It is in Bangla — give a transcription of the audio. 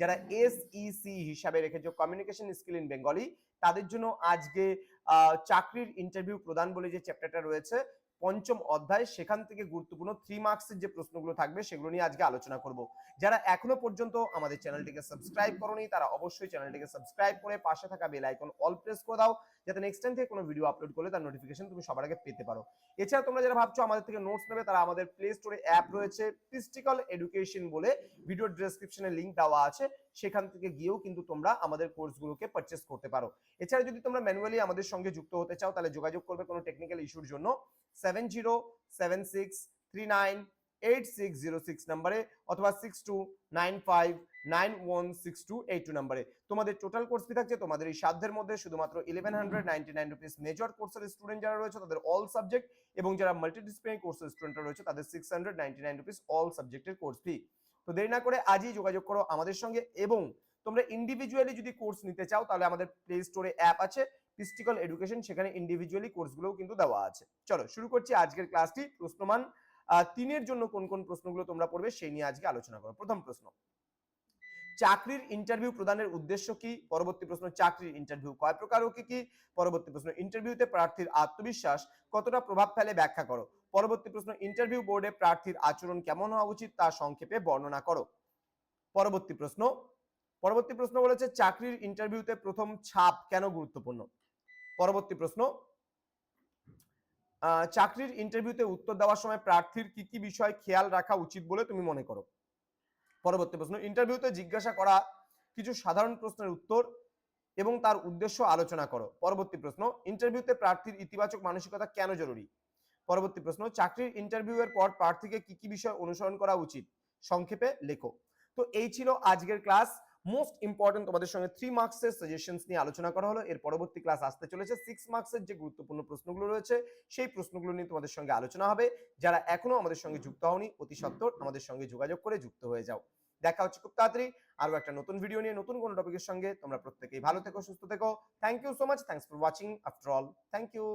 যারা এসইসি হিসাবে রেখেছো কমিউনিকেশন স্কিল ইন বেঙ্গলি তাদের জন্য আজকে চাকরির ইন্টারভিউ প্রদান বলে যে চ্যাপ্টারটা রয়েছে, পঞ্চম অধ্যায়, সেখান থেকে গুরুত্বপূর্ণ থ্রি মার্কসের যে প্রশ্নগুলো থাকবে, সেগুলো নিয়ে আজকে আলোচনা করব। যারা এখনও পর্যন্ত আমাদের চ্যানেলটিকে সাবস্ক্রাইব করনি, তারা অবশ্যই চ্যানেলটিকে সাবস্ক্রাইব করে পাশে থাকা বেল আইকন অল প্রেস করে দাও, যাতে নেক্সট টাইম থেকে কোনো ভিডিও আপলোড করলে তার নোটিফিকেশন তুমি সবার আগে পেতে পারো। এছাড়া তোমরা যারা ভাবছ আমাদের থেকে নোটস নেবে, তারা আমাদের প্লে স্টোরে অ্যাপ রয়েছে পিস্টিক্যাল এডুকেশন বলে ভিডিও ডেসক্রিপশনে লিংক দেওয়া আছে সেখান থেকে গিয়েও কিন্তু তোমরা আমাদের কোর্সগুলোকে পারচেস করতে পারো। এছাড়া যদি তোমরা ম্যানুয়ালি আমাদের সঙ্গে যুক্ত হতে চাও, তাহলে যোগাযোগ করবে কোনো টেকনিক্যাল ইস্যুর জন্য seven zero seven six three nine eight six zero six নাম্বারে অথবা six two nine five nine one six two eight two নাম্বারে তোমাদের টোটাল কোর্স ফি থাকছে তোমাদের এই সাধ্যের মধ্যে শুধুমাত্র eleven hundred ninety nine rupees major কোর্সের স্টুডেন্ট যারা রয়েছে, তাদের অল সাবজেক্ট এবং যারা মাল্টিডিসিপ্লিনারি কোর্সের স্টুডেন্টরা রয়েছে, তাদের six hundred ninety nine rupees all সাবজেক্টের কোর্স ফি তো দেরি না করে আজই যোগাযোগ করো আমাদের সঙ্গে এবং তোমরা ইন্ডিভিজুয়ালি যদি কোর্স নিতে চাও, তাহলে আমাদের প্লে স্টোরে অ্যাপ আছে। পিস্টিক্যাল এডুকেশন সেখানে ইন্ডিভিজুয়ালি কোর্সগুলোও কিন্তু দেওয়া আছে। চলো, শুরু করছি আজকের ক্লাসটি প্রশ্নমান তিনের জন্য কোন কোন প্রশ্নগুলো তোমরা পড়বে, সেই নিয়ে আজকে আলোচনা করো। প্রথম প্রশ্ন চাকরির ইন্টারভিউ প্রদানের উদ্দেশ্য কি? পরবর্তী প্রশ্ন, চাকরির ইন্টারভিউ কয় প্রকার ও কি কি? পরবর্তী প্রশ্ন ইন্টারভিউতে প্রার্থীর আত্মবিশ্বাস কতটা প্রভাব ফেলে ব্যাখ্যা করো। পরবর্তী প্রশ্ন ইন্টারভিউ বোর্ডে প্রার্থীর আচরণ কেমন হওয়া উচিত তা সংক্ষেপে বর্ণনা করো। পরবর্তী প্রশ্ন পরবর্তী প্রশ্ন বলেছে চাকরির ইন্টারভিউতে প্রথম ছাপ কেন গুরুত্বপূর্ণ? পরবর্তী প্রশ্ন চাকরির ইন্টারভিউতে উত্তর দেওয়ার সময় প্রার্থীর কি কি বিষয় খেয়াল রাখা উচিত বলে তুমি মনে করো? পরবর্তী প্রশ্ন ইন্টারভিউতে জিজ্ঞাসা করা কিছু সাধারণ প্রশ্নের উত্তর এবং তার উদ্দেশ্য আলোচনা করো। পরবর্তী প্রশ্ন ইন্টারভিউতে প্রার্থীর ইতিবাচক মানসিকতা কেন জরুরি? পরবর্তী প্রশ্ন, চাকরির ইন্টারভিউ এর পর প্রার্থীকে কি কি বিষয় অনুসরণ করা উচিত? সংক্ষেপে লেখো। তো এই ছিল আজকের ক্লাস মোস্ট ইম্পর্টেন্ট তোমাদের সঙ্গে থ্রি মার্কসের সাজেশনস নিয়ে আলোচনা করা হলো। এর পরবর্তী ক্লাস আসতে চলেছে। সিক্স মার্কসের যে গুরুত্বপূর্ণ প্রশ্নগুলো রয়েছে, সেই প্রশ্নগুলো নিয়ে তোমাদের সঙ্গে আলোচনা হবে। যারা এখনও আমাদের সঙ্গে যুক্ত হওনি, অতি সত্বর আমাদের সঙ্গে যোগাযোগ করে যুক্ত হয়ে যাও। দেখা হচ্ছে খুব তাড়াতাড়ি। আরও একটা নতুন ভিডিও নিয়ে, নতুন কোনো টপিকের সঙ্গে। তোমরা প্রত্যেকেই ভালো থেকো, সুস্থ থেকো। Thank you so much thanks for watching after all thank you